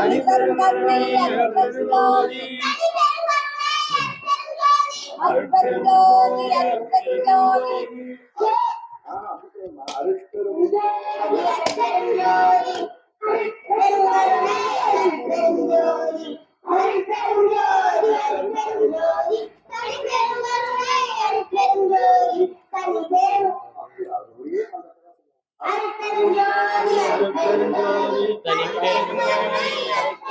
தனி பெருங்கோடி அருட்பெருஞ்சோதி அருட்பெருஞ்சோதி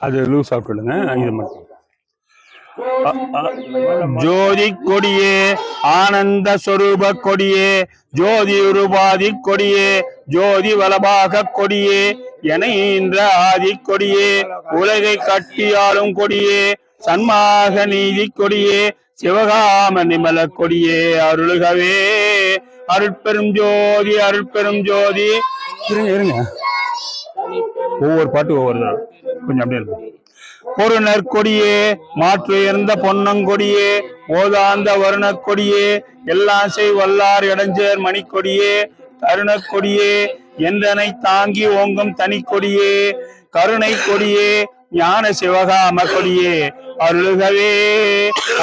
அது லூஸ் சாப்பிட்டுடுங்க இது மட்டும். ஜோதி கொடியே ஆனந்த சொரூப கொடியே ஜோதி உருவாதி கொடியே ஜோதி வலபாக கொடியே என ஆதி கொடியே உலகை கட்டியாளும் கொடியே சன்மாக நீதி கொடியே சிவகாம நிமல கொடியே அருளுகவே. அருட்பெரும் ஜோதி அருட்பெரும் ஜோதி இருங்க இருங்க. ஒவ்வொரு பாட்டு ஒவ்வொரு தடவை. கொஞ்சம் அப்படியே இருக்கும் ஒரு நற்கொடியே மாற்று இருந்த பொன்னங்கொடியே ஓதாந்த வருண கொடியே எல்லாம் செய் வல்லார் இடைஞ்சர் மணிக்கொடியே தருண கொடியே என்றனை தாங்கி ஓங்கும் தனி கொடியே கருணை கொடியே ஞான சிவகாம கொடியே. அருள்கவே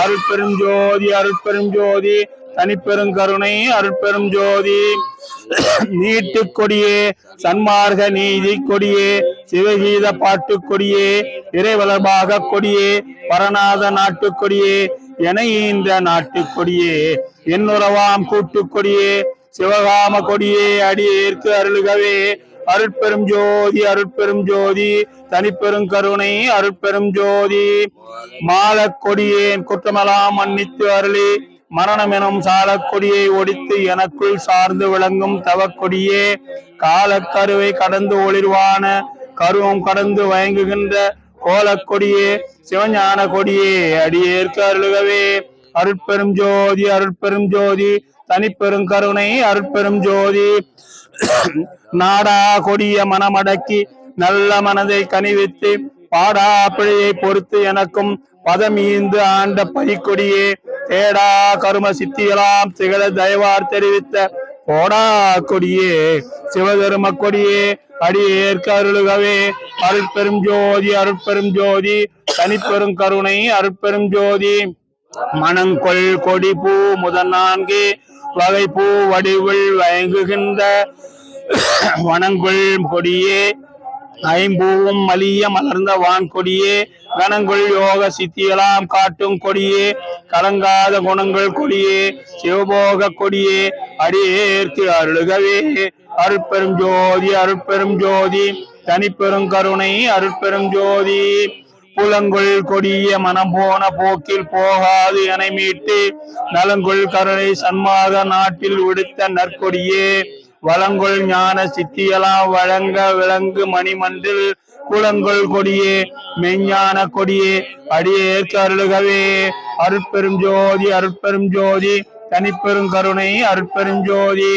அருட்பெரும் ஜோதி அருட்பெரும் ஜோதி தனிப்பெரும் கருணை அருட்பெரும் ஜோதி. நீட்டு கொடியே சன்மார்க நீதி கொடியே சிவகீத பாட்டு கொடியே இறைவளர்பாக கொடியே பரநாத நாட்டு கொடியே என ஈன்ற நாட்டு கொடியே என்னுறவாம் கூட்டு கொடியே சிவகாம கொடியே அடியேற்கு அருளுகவே. அருட்பெரும் ஜோதி அருட்பெரும் ஜோதி தனிப்பெரும் கருணை அருட்பெரும் ஜோதி. மாலக் கொடியேன் குற்றமெல்லாம் மன்னித்து அருளி. மரணம் எனும் சாலக்கொடியை ஒடித்து எனக்குள் சார்ந்து விளங்கும் தவக்கொடியே காலக்கருவை கடந்து ஒளிர்வான கருவம் கடந்து வயங்குகின்ற கோலக்கொடியே சிவஞான கொடியே அடியேற்க அருளுகவே. அருட்பெரும் ஜோதி அருட்பெரும் ஜோதி தனிப்பெரும் கருணை அருட்பெரும் ஜோதி. நாடா கொடிய மனமடக்கி நல்ல மனதை கனிவித்து பாடா பிழையை பொறுத்து எனக்கும் பதமீந்து ஆண்ட பரிக்கொடியே. தேடா கரும சித்தியலாம் திகழ தயவார் தெரிவித்த போடா கொடியே சிவதரும கொடியே அடியேற்க அருளுகவே. அருட்பெரும் ஜோதி அருட்பெரும் ஜோதி தனிப்பெரும் கருணை அருட்பெரும் ஜோதி. மணங்கொள் கொடி பூ முதல் நான்கு வகை பூ வடிவில் வயங்குகின்ற வனங்கொள் கொடியே ஐம்பூவும் மலிய மலர்ந்த வான் கொடியே கணங்கள் யோக சித்தியெல்லாம் காட்டும் கொடியே கலங்காத குணங்கள் கொடியே சிவபோக கொடியே அடியேற்கு அருளுகவே. அருட்பெரும் ஜோதி அருட்பெரும் ஜோதி தனிப்பெரும் கருணை அருட்பெரும் ஜோதி. புலங்கொள் கொடிய மனம் போன போக்கில் போகாது என மீட்டு நலங்கொள் கருணை சன்மாக நாட்டில் விடுத்த நற்கொடியே. வளங்கொள் ஞான சித்தியலாம் வழங்க விளங்கு மணிமன்றில் குளங்கொள் கொடியே மெஞ்ஞான கொடியே அடியேற்கு அருளுகவே. அருட்பெரும் ஜோதி அருட்பெரும் ஜோதி தனிப்பெரும் கருணை அருட்பெரும் ஜோதி.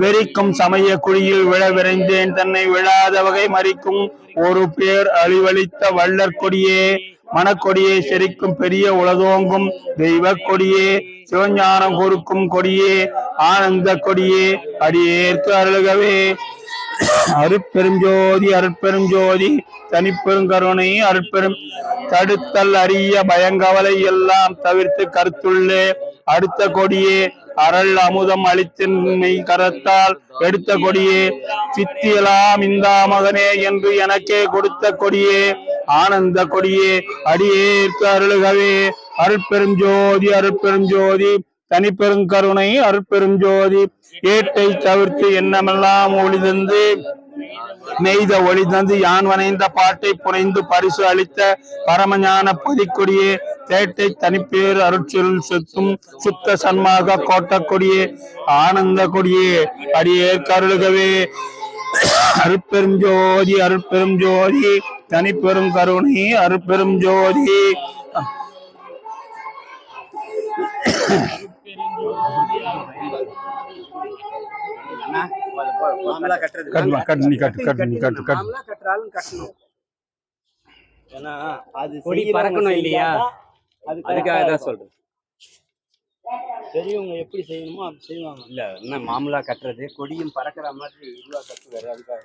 வெறிக்கும் சமய குழியில் விழ விரைந்தேன் தன்னை விழாத வகை மறிக்கும் ஒரு பேர் அழிவளித்த வள்ளற் கொடியே. மனக்கொடியே செரிக்கும் பெரிய உலதோங்கும் தெய்வ கொடியே. சிவஞானம் கொடுக்கும் கொடியே. ஆனந்த கொடியே அடியேற்கு அருளுகவே. அருட்பெரும் ஜோதி தனிப்பெரும் கருணை அருட்பெரும் தடுத்தல் அரிய பயங்கவலை எல்லாம் தவிர்த்து கருத்துள்ளே. அடுத்த கொடியே அருள் அமுதம் அளித்தின்மை கரத்தால் எடுத்த கொடியே. சித்தியலாம் இந்தா மகனே என்று எனக்கே கொடுத்த கொடியே. ஆனந்த கொடியே அடியேற்கு அருளுகவே. அருட்பெரும் ஜோதி அருட்பெரும் ஜோதி தனிப்பெரும் கருணை அருட்பெரும் ஜோதி ஏட்டை தவிர்த்து எண்ணமெல்லாம் ஒளிதந்து நெய்த ஒளி தந்து யான் வனைந்த பாட்டை புனைந்து பரிசு அளித்த பரமஞான பதிக்கொடியே தேட்டை தனிப்பேர் அருட்சிருள் சுத்தும் சுத்த சன்மாக கோட்டக்கொடியே ஆனந்த கொடியே அடியே கருளுகவே. அருட்பெரும் ஜோதி அருட்பெரும் ஜோதி தனிப்பெரும் கருணை அருட்பெரும் ஜோதி. மாமலா கட்டுறது கட்டுமா கட்டு நீ கட்டு கட்டு நீ கட்டு கட்டு. மாமலா கட்டுறாலும் கட்டணும். ஏன்னா அது கொடி பறக்கணும் இல்லையா? அதுக்காக தான். சொல்றேன். பெரியவங்க எப்படி செய்யணுமோ அப்படி செய்வாங்க. இல்ல என்ன மாமலா கட்டுறது கொடியும் பறக்கிற மாதிரி இதுவா கட்டுவாரு அதுக்காக